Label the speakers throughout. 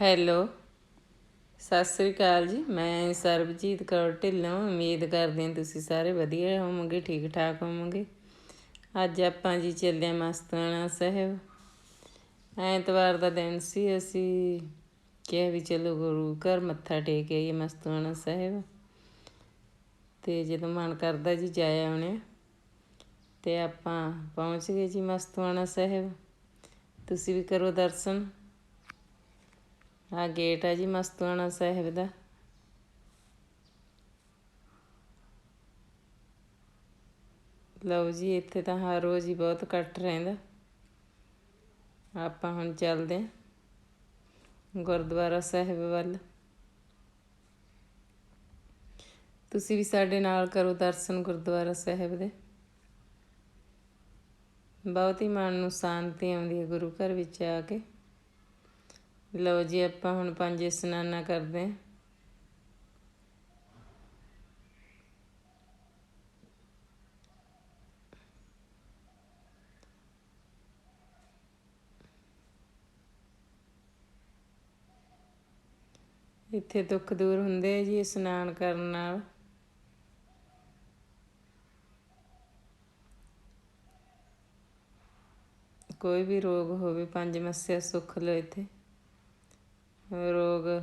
Speaker 1: Hello. Sat Sri ਅਕਾਲ ਜੀ, ਮੈਂ ਸਰਬਜੀਤ ਕੌਰ ਢਿੱਲੋਂ, ਉਮੀਦ ਕਰਦੀ ਹਾਂ ਤੁਸੀਂ ਸਾਰੇ ਵਧੀਆ ਹੋਵੋਗੇ ਠੀਕ ਠਾਕ ਹੋਵੋਗੇ। ਅੱਜ ਆਪਾਂ ਜੀ ਚੱਲੇ ਮਸਤਾਨਾ ਸਾਹਿਬ। ਐਤਵਾਰ ਦਾ ਦਿਨ ਸੀ, ਅਸੀਂ ਕਿਹਾ ਵੀ ਚਲੋ ਗੁਰੂ ਘਰ ਮੱਥਾ ਟੇਕ ਆਈਏ ਮਸਤਾਨਾ ਸਾਹਿਬ। ਤੇ ਜਦੋਂ ਮਨ ਕਰਦਾ ਜੀ ਜਾਇਆ ਆਉਣੇ, ਤੇ ਆਪਾਂ ਪਹੁੰਚ ਗਏ ਜੀ ਮਸਤਾਨਾ ਸਾਹਿਬ। ਤੁਸੀਂ ਵੀ ਕਰੋ ਦਰਸ਼ਨ। ਆ ਗੇਟ ਆ ਜੀ ਮਸਤੂਆਣਾ ਸਾਹਿਬ ਦਾ। ਲਓ ਜੀ, ਇੱਥੇ ਤਾਂ ਹਰ ਰੋਜ਼ ਹੀ ਬਹੁਤ ਇਕੱਠ ਰਹਿੰਦਾ। ਆਪਾਂ ਹੁਣ ਚੱਲਦੇ ਹਾਂ ਗੁਰਦੁਆਰਾ ਸਾਹਿਬ ਵੱਲ। ਤੁਸੀਂ ਵੀ ਸਾਡੇ ਨਾਲ ਕਰੋ ਦਰਸ਼ਨ ਗੁਰਦੁਆਰਾ ਸਾਹਿਬ ਦੇ। ਬਹੁਤ ਹੀ ਮਨ ਨੂੰ ਸ਼ਾਂਤੀ ਆਉਂਦੀ ਹੈ ਗੁਰੂ ਘਰ ਵਿੱਚ ਆ ਕੇ। ਲਓ ਜੀ, ਆਪਾਂ ਹੁਣ ਪੰਜ ਇਸ਼ਨਾਨਾ ਕਰਦੇ ਹਾਂ। ਇੱਥੇ ਦੁੱਖ ਦੂਰ ਹੁੰਦੇ ਆ ਜੀ ਇਸ਼ਨਾਨ ਕਰਨ ਨਾਲ। ਕੋਈ ਵੀ ਰੋਗ ਹੋਵੇ, ਪੰਜ ਮੱਸਿਆ ਸੁੱਖ ਲੋ ਇੱਥੇ। ਰੋਗ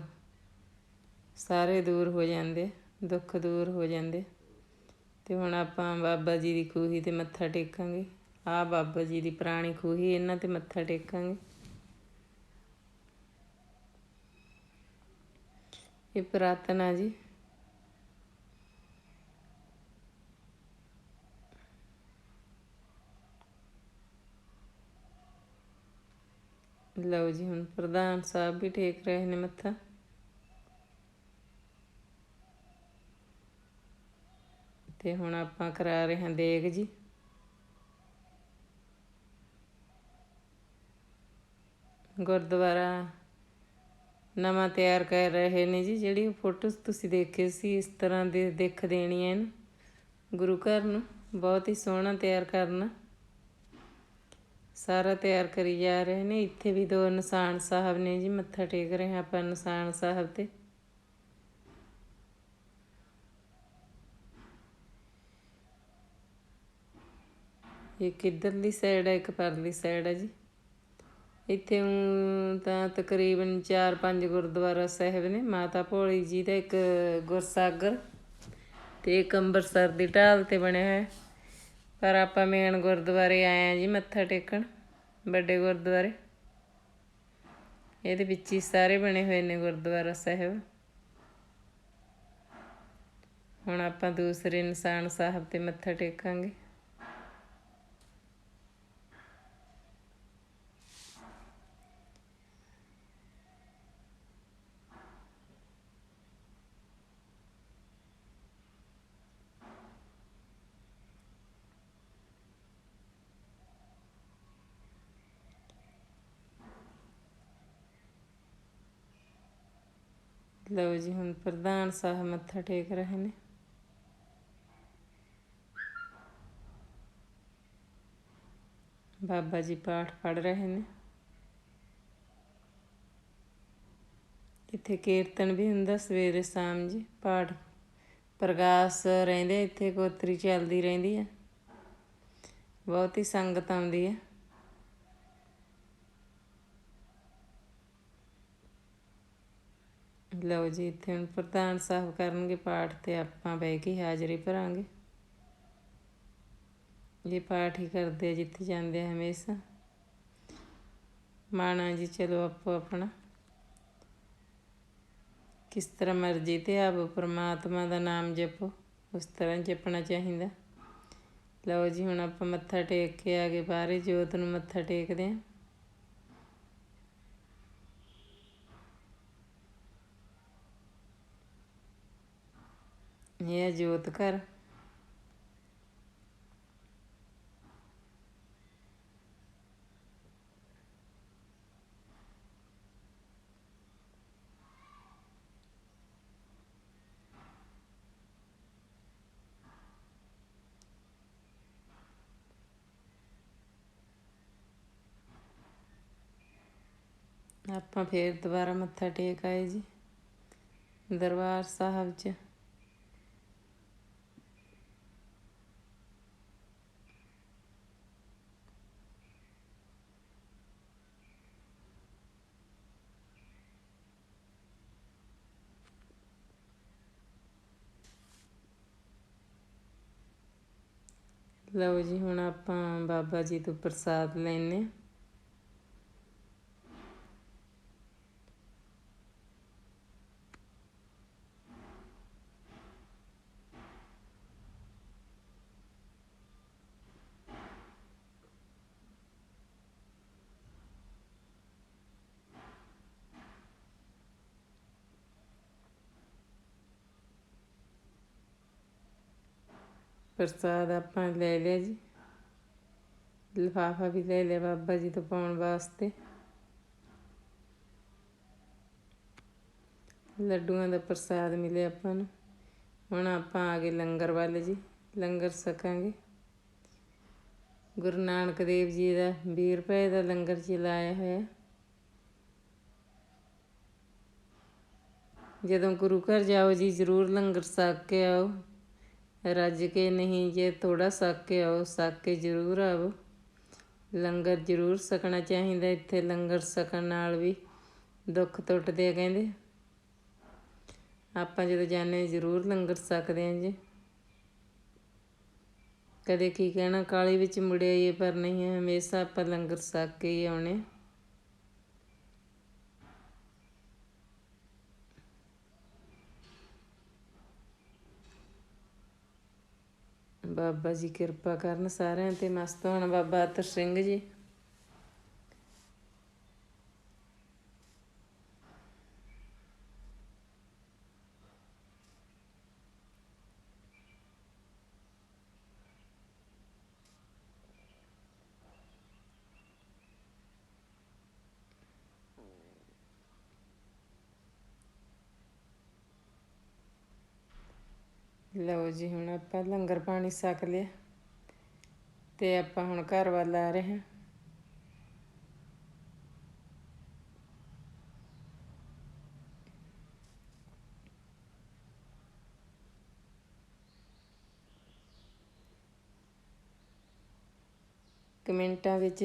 Speaker 1: ਸਾਰੇ ਦੂਰ ਹੋ ਜਾਂਦੇ, ਦੁੱਖ ਦੂਰ ਹੋ ਜਾਂਦੇ। ਤੇ ਹੁਣ ਆਪਾਂ ਬਾਬਾ ਜੀ ਦੀ ਖੂਹੀ ਤੇ ਮੱਥਾ ਟੇਕਾਂਗੇ। ਆ ਬਾਬਾ ਜੀ ਦੀ ਪੁਰਾਣੀ ਖੂਹੀ, ਇਹਨਾਂ ਤੇ ਮੱਥਾ ਟੇਕਾਂਗੇ। ਇਹ ਪ੍ਰਾਰਥਨਾ ਜੀ। ਲਓ ਜੀ, ਹੁਣ ਪ੍ਰਧਾਨ ਸਾਹਿਬ ਵੀ ਟੇਕ ਰਹੇ ਨੇ ਮੱਥਾ। ਤੇ ਹੁਣ ਆਪਾਂ ਕਰਾ ਰਹੇ ਹਾਂ ਦੇਗ ਜੀ। ਗੁਰਦੁਆਰਾ ਨਵਾਂ ਤਿਆਰ ਕਰ ਰਹੇ ਨੇ ਜੀ, ਜਿਹੜੀ ਫੋਟੋਸ ਤੁਸੀਂ ਦੇਖੇ ਸੀ, ਇਸ ਤਰ੍ਹਾਂ ਦੇ ਦੇਖ ਦੇਣੀਆਂ ਨੇ। ਗੁਰੂ ਘਰ ਨੂੰ ਬਹੁਤ ਹੀ ਸੋਹਣਾ ਤਿਆਰ ਕਰਨਾ। ਸਾਰਾ ਤਿਆਰ ਕਰੀ ਜਾ ਰਹੇ ਨੇ। ਇੱਥੇ ਵੀ ਦੋ ਨਿਸ਼ਾਨ ਸਾਹਿਬ ਨੇ ਜੀ, ਮੱਥਾ ਟੇਕ ਰਹੇ ਹਾਂ ਆਪਾਂ ਨਿਸ਼ਾਨ ਸਾਹਿਬ ਤੇ। ਇਹ ਕਿੱਧਰਲੀ ਸਾਈਡ ਹੈ ਇੱਕ ਪਰਲੀ ਸਾਈਡ ਹੈ ਜੀ। ਇੱਥੇ ਤਾਂ ਤਕਰੀਬਨ 4-5 ਗੁਰਦੁਆਰਾ ਸਾਹਿਬ ਨੇ, ਮਾਤਾ ਭੋਲੀ ਜੀ ਦਾ ਇੱਕ ਗੁਰਸਾਗਰ ਤੇ ਇੱਕ ਅੰਬਰਸਰ ਦੀ ਢਾਲ ਤੇ ਬਣਿਆ ਹੋਇਆ। ਪਰ ਆਪਾਂ ਮੇਨ ਗੁਰਦੁਆਰੇ ਆਏ ਆ ਜੀ ਮੱਥਾ ਟੇਕਣ, ਵੱਡੇ ਗੁਰਦੁਆਰੇ। ਇਹਦੇ ਵਿੱਚ ਹੀ ਸਾਰੇ ਬਣੇ ਹੋਏ ਨੇ ਗੁਰਦੁਆਰਾ ਸਾਹਿਬ। ਹੁਣ ਆਪਾਂ ਦੂਸਰੇ ਇਨਸਾਨ ਸਾਹਿਬ ਤੇ ਮੱਥਾ ਟੇਕਾਂਗੇ। ਲਓ ਜੀ, ਹੁਣ ਪ੍ਰਧਾਨ ਸਾਹਿਬ ਮੱਥਾ ਟੇਕ ਰਹੇ ਨੇ। ਬਾਬਾ ਜੀ ਪਾਠ ਪੜ ਰਹੇ ਨੇ। ਇੱਥੇ ਕੀਰਤਨ ਵੀ ਹੁੰਦਾ ਸਵੇਰੇ ਸ਼ਾਮ ਜੀ, ਪਾਠ ਪ੍ਰਗਾਸ ਰਹਿੰਦੇ, ਇੱਥੇ ਕੋਤਰੀ ਚੱਲਦੀ ਰਹਿੰਦੀ ਹੈ ਬਹੁਤ ਹੀ ਸੰਗਤ ਆਉਂਦੀ ਹੈ ਲਓ ਜੀ, ਇੱਥੇ ਹੁਣ ਪ੍ਰਧਾਨ ਸਾਹਿਬ ਕਰਨਗੇ ਪਾਠ ਤੇ ਆਪਾਂ ਬਹਿ ਕੇ ਹਾਜ਼ਰੀ ਭਰਾਂਗੇ। ਇਹ ਪਾਠ ਹੀ ਕਰਦੇ ਜਿੱਥੇ ਜਾਂਦੇ ਆ ਹਮੇਸ਼ਾ। ਮਾਣਾ ਜੀ, ਚਲੋ ਆਪੋ ਆਪਣਾ। ਕਿਸ ਤਰ੍ਹਾਂ ਮਰਜ਼ੀ ਤੇ ਆਪ ਪਰਮਾਤਮਾ ਦਾ ਨਾਮ ਜਪੋ, ਉਸ ਤਰ੍ਹਾਂ ਜਪਣਾ ਚਾਹੀਦਾ। ਲਓ ਜੀ, ਹੁਣ ਆਪਾਂ ਮੱਥਾ ਟੇਕ ਕੇ ਆ ਗਏ, ਬਾਹਰੇ ਜੋਤ ਨੂੰ ਮੱਥਾ ਟੇਕਦੇ ਆਂ। ਇਹ ਜੋਤ ਕਰ ਆਪਾਂ ਫੇਰ ਦੁਬਾਰਾ ਮੱਥਾ ਟੇਕ ਆਏ ਜੀ ਦਰਬਾਰ ਸਾਹਿਬ 'ਚ। ਲਓ ਜੀ ਹੁਣ ਆਪਾਂ ਬਾਬਾ ਜੀ ਤੋਂ ਪ੍ਰਸਾਦ ਲੈਨੇ ਪ੍ਰਸਾਦ ਆਪਾਂ ਲੈ ਲਿਆ ਜੀ। ਲਿਫਾਫਾ ਵੀ ਲੈ ਲਿਆ ਬਾਬਾ ਜੀ ਤੋਂ ਪਾਉਣ ਵਾਸਤੇ। ਲੱਡੂਆਂ ਦਾ ਪ੍ਰਸਾਦ ਮਿਲਿਆ ਆਪਾਂ ਨੂੰ। ਹੁਣ ਆਪਾਂ ਆ ਗਏ ਲੰਗਰ ਵੱਲ ਜੀ। ਲੰਗਰ ਸਕਾਂਗੇ। ਗੁਰੂ ਨਾਨਕ ਦੇਵ ਜੀ ਦਾ 20 ਰੁਪਏ ਦਾ ਲੰਗਰ ਜੀ ਲਾਇਆ ਹੋਇਆ। ਜਦੋਂ ਗੁਰੂ ਘਰ ਜਾਓ ਜੀ, ਜ਼ਰੂਰ ਲੰਗਰ ਸਕ ਕੇ ਆਓ। ਰੱਜ ਕੇ ਨਹੀਂ ਜੇ ਥੋੜਾ ਛਕ ਕੇ ਆਓ ਛਕ ਕੇ ਜ਼ਰੂਰ ਆਓ ਲੰਗਰ ਜ਼ਰੂਰ ਸਕਣਾ ਚਾਹੀਦਾ, ਇੱਥੇ ਲੰਗਰ ਛਕਣ ਨਾਲ ਵੀ ਦੁੱਖ ਟੁੱਟਦੇ ਆ ਕਹਿੰਦੇ। ਆਪਾਂ ਜਦੋਂ ਜਾਂਦੇ ਹਾਂ, ਜ਼ਰੂਰ ਲੰਗਰ ਸਕਦੇ ਆਂ ਜੀ। ਕਦੇ ਕੀ ਕਹਿਣਾ, ਕਾਲੀ ਵਿੱਚ ਮੁੜਿਆ ਇਹ ਪਰ ਨਹੀਂ, ਹਮੇਸ਼ਾ ਆਪਾਂ ਲੰਗਰ ਸਕ ਕੇ ਹੀ ਆਉਣੇ। ਬਾਬਾ ਜੀ ਕਿਰਪਾ ਕਰਨ ਸਾਰਿਆਂ ਤੇ ਮਸਤ ਹੋਣ ਬਾਬਾ ਅਤਰ ਸਿੰਘ ਜੀ। ਲਓ ਜੀ, ਹੁਣ ਆਪਾਂ ਲੰਗਰ ਪਾਣੀ ਸਕ ਲਿਆ ਤੇ ਆਪਾਂ ਹੁਣ ਘਰ ਵੱਲ ਆ ਰਹੇ ਹਾਂ। ਕਮੈਂਟਾਂ ਵਿੱਚ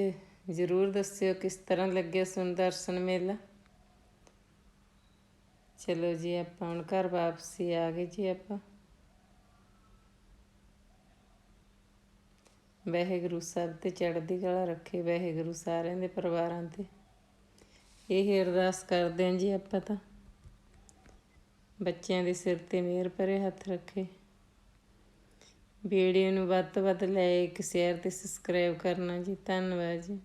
Speaker 1: ਜ਼ਰੂਰ ਦੱਸਿਓ ਕਿਸ ਤਰ੍ਹਾਂ ਲੱਗਿਆ ਸੁਣ ਦਰਸ਼ਨ ਮੇਲਾ। ਚਲੋ ਜੀ, ਆਪਾਂ ਹੁਣ ਘਰ ਵਾਪਸੀ ਆ ਗਏ ਜੀ ਆਪਾਂ। ਵਾਹਿਗੁਰੂ ਸਭ ਤੇ ਚੜ੍ਹਦੀ ਕਲਾ ਰੱਖੇ ਵਾਹਿਗੁਰੂ ਸਾਰਿਆਂ ਦੇ ਪਰਿਵਾਰਾਂ ਤੇ। ਇਹ ਅਰਦਾਸ ਕਰਦੇ ਹਾਂ ਜੀ ਆਪਾਂ ਤਾਂ। ਬੱਚਿਆਂ ਦੇ ਸਿਰ ਤੇ ਮਿਹਰ ਭਰੇ ਹੱਥ ਰੱਖੇ। ਵੀਡੀਓ ਨੂੰ ਵੱਧ ਤੋਂ ਵੱਧ ਲਾਇਕ ਸ਼ੇਅਰ ਤੇ ਸਬਸਕ੍ਰਾਈਬ ਕਰਨਾ ਜੀ। ਧੰਨਵਾਦ ਜੀ।